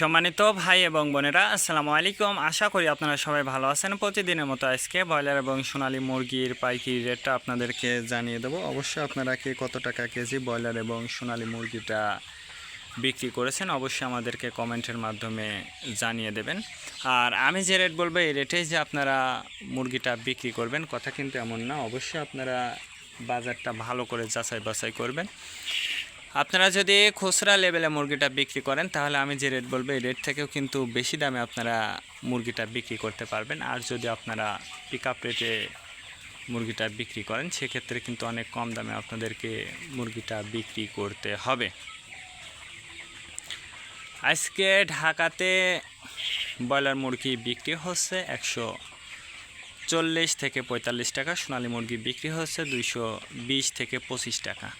সম্মানিত ভাই এবং বোনেরা, আসসালামু আলাইকুম। আশা করি আপনারা সবাই ভালো আছেন। প্রতিদিনের মতো আজকে ব্রয়লার এবং সোনালী মুরগির পাইকারি রেটটা আপনাদেরকে জানিয়ে দেবো। অবশ্যই আপনারা কে কত টাকা কেজি ব্রয়লার এবং সোনালী মুরগিটা বিক্রি করেছেন, অবশ্যই আমাদেরকে কমেন্টের মাধ্যমে জানিয়ে দেবেন। আর আমি যে রেট বলব, এই রেটেই যে আপনারা মুরগিটা বিক্রি করবেন, কথা কিন্তু এমন না। অবশ্যই আপনারা বাজারটা ভালো করে যাচাই বাছাই করবেন। আপনারা যদি খুচরা লেভেলে মুরগিটা বিক্রি করেন, তাহলে আমি যে রেট বলব, এই রেট থেকেও কিন্তু বেশি দামে আপনারা মুরগিটা বিক্রি করতে পারবেন। আর যদি আপনারা পিক আপ রেটে মুরগিটা বিক্রি করেন, সেক্ষেত্রে কিন্তু অনেক কম দামে আপনাদেরকে মুরগিটা বিক্রি করতে হবে। আজকে ঢাকাতে ব্রয়লার মুরগি বিক্রি হচ্ছে একশো চল্লিশ থেকে পঁয়তাল্লিশ টাকা, সোনালী মুরগি বিক্রি হচ্ছে দুইশো বিশ থেকে পঁচিশ টাকা।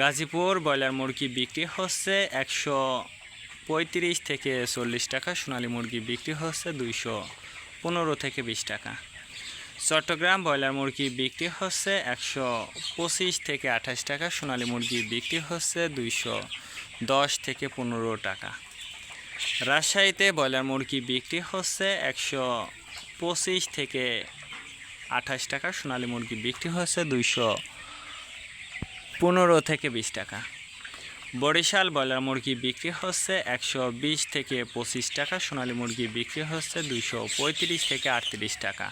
গাজীপুর ব্রয়লার মুরগি বিক্রি হচ্ছে একশো পঁয়ত্রিশ থেকে চল্লিশ টাকা, সোনালী মুরগি বিক্রি হচ্ছে দুইশো পনেরো থেকে বিশ টাকা। চট্টগ্রাম ব্রয়লার মুরগি বিক্রি হচ্ছে একশো পঁচিশ থেকে আঠাশ টাকা, সোনালী মুরগি বিক্রি হচ্ছে দুইশো দশ থেকে পনেরো টাকা। রাজশাহীতে ব্রয়লার মুরগি বিক্রি হচ্ছে একশো পঁচিশ থেকে আঠাশ টাকা, সোনালী মুরগি বিক্রি হচ্ছে দুইশো পনেরো থেকে বিশ টাকা। বরিশাল ব্রয়লার মুরগি বিক্রি হচ্ছে একশো বিশ থেকে পঁচিশ টাকা, সোনালী মুরগি বিক্রি হচ্ছে দুশো পঁয়ত্রিশ থেকে আটত্রিশ টাকা।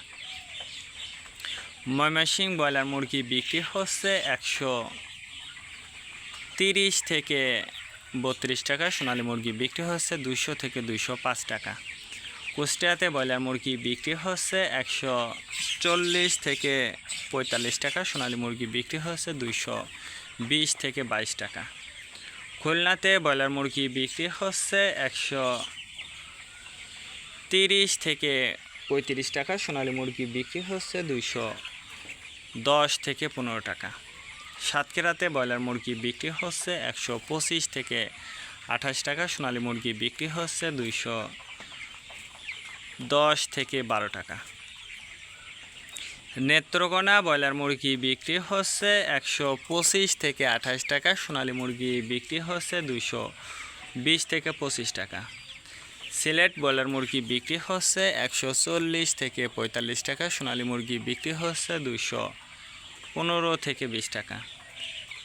ময়মনসিং ব্রয়লার মুরগি বিক্রি হচ্ছে একশো তিরিশ থেকে বত্রিশ টাকা, সোনালী মুরগি বিক্রি হচ্ছে দুশো থেকে দুশো পাঁচ টাকা। কুষ্টিয়াতে ব্রয়লার মুরগি বিক্রি হচ্ছে একশো চল্লিশ থেকে পঁয়তাল্লিশ টাকা, সোনালী মুরগি বিক্রি হচ্ছে দুইশো বিশ থেকে বাইশ টাকা। খুলনাতে ব্রয়লার মুরগি বিক্রি হচ্ছে একশো তিরিশ থেকে পঁয়ত্রিশ টাকা, সোনালী মুরগি বিক্রি হচ্ছে দুইশো দশ থেকে পনেরো টাকা। সাতক্ষীরাতে ব্রয়লার মুরগি বিক্রি হচ্ছে একশো পঁচিশ থেকে আঠাশ টাকা, সোনালী মুরগি বিক্রি হচ্ছে দুইশো দশ থেকে বারো টাকা। নেত্রকোনা ব্রয়লার মুরগি বিক্রি হচ্ছে একশো পঁচিশ থেকে আঠাশ টাকা, সোনালী মুরগি বিক্রি হচ্ছে দুইশো বিশ থেকে পঁচিশ টাকা। সিলেট ব্রয়লার মুরগি বিক্রি হচ্ছে একশো চল্লিশ থেকে পঁয়তাল্লিশ টাকা, সোনালী মুরগি বিক্রি হচ্ছে দুইশো পনেরো থেকে বিশ টাকা।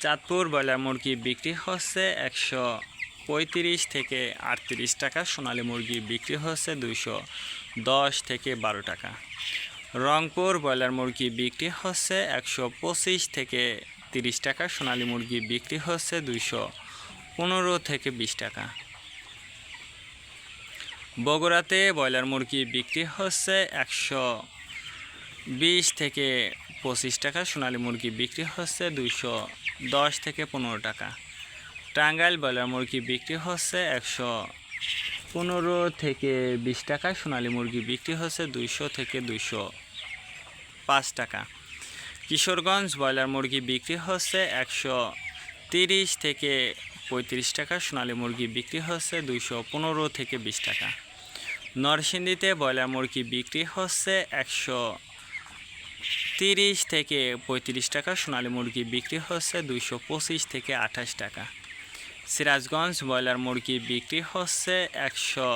চাঁদপুর ব্রয়লার মুরগি বিক্রি হচ্ছে একশো পঁয়ত্রিশ থেকে আটত্রিশ টাকা সোনালী মুরগি বিক্রি হচ্ছে দুইশো দশ থেকে বারো টাকা। রংপুর ব্রয়লার মুরগি বিক্রি হচ্ছে একশো পঁচিশ থেকে তিরিশ টাকা, সোনালী মুরগি বিক্রি হচ্ছে দুইশো পনেরো থেকে বিশ টাকা। বগুড়াতে ব্রয়লার মুরগি বিক্রি হচ্ছে একশো বিশ থেকে পঁচিশ টাকা, সোনালী মুরগি বিক্রি হচ্ছে দুইশো দশ থেকে পনেরো টাকা। টাঙ্গাইল ব্রয়লার মুরগি বিক্রি হচ্ছে একশো পনেরো থেকে বিশ টাকা, সোনালী মুরগি বিক্রি হচ্ছে দুইশো থেকে দুইশো পাঁচ টাকা। কিশোরগঞ্জ ব্রয়লার মুরগি বিক্রি হচ্ছে একশো তিরিশ থেকে পঁয়ত্রিশ টাকা, সোনালী মুরগি বিক্রি হচ্ছে দুইশো পনেরো থেকে বিশ টাকা। নরসিংদীতে ব্রয়লার মুরগি বিক্রি হচ্ছে একশো তিরিশ থেকে পঁয়ত্রিশ টাকা, সোনালী মুরগি বিক্রি হচ্ছে দুইশো পঁচিশ থেকে আঠাশ টাকা। সিরাজগঞ্জ ব্রয়লার মুরগি বিক্রি হচ্ছে একশো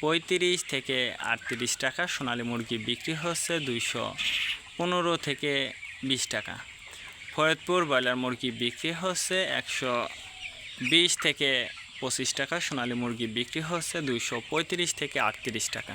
পঁয়ত্রিশ থেকে আটত্রিশ টাকা, সোনালী মুরগি বিক্রি হচ্ছে দুইশো পনেরো থেকে বিশ টাকা। ফরিদপুর ব্রয়লার মুরগি বিক্রি হচ্ছে একশো বিশ থেকে পঁচিশ টাকা, সোনালী মুরগি বিক্রি হচ্ছে দুইশো পঁয়ত্রিশ থেকে আটত্রিশ টাকা।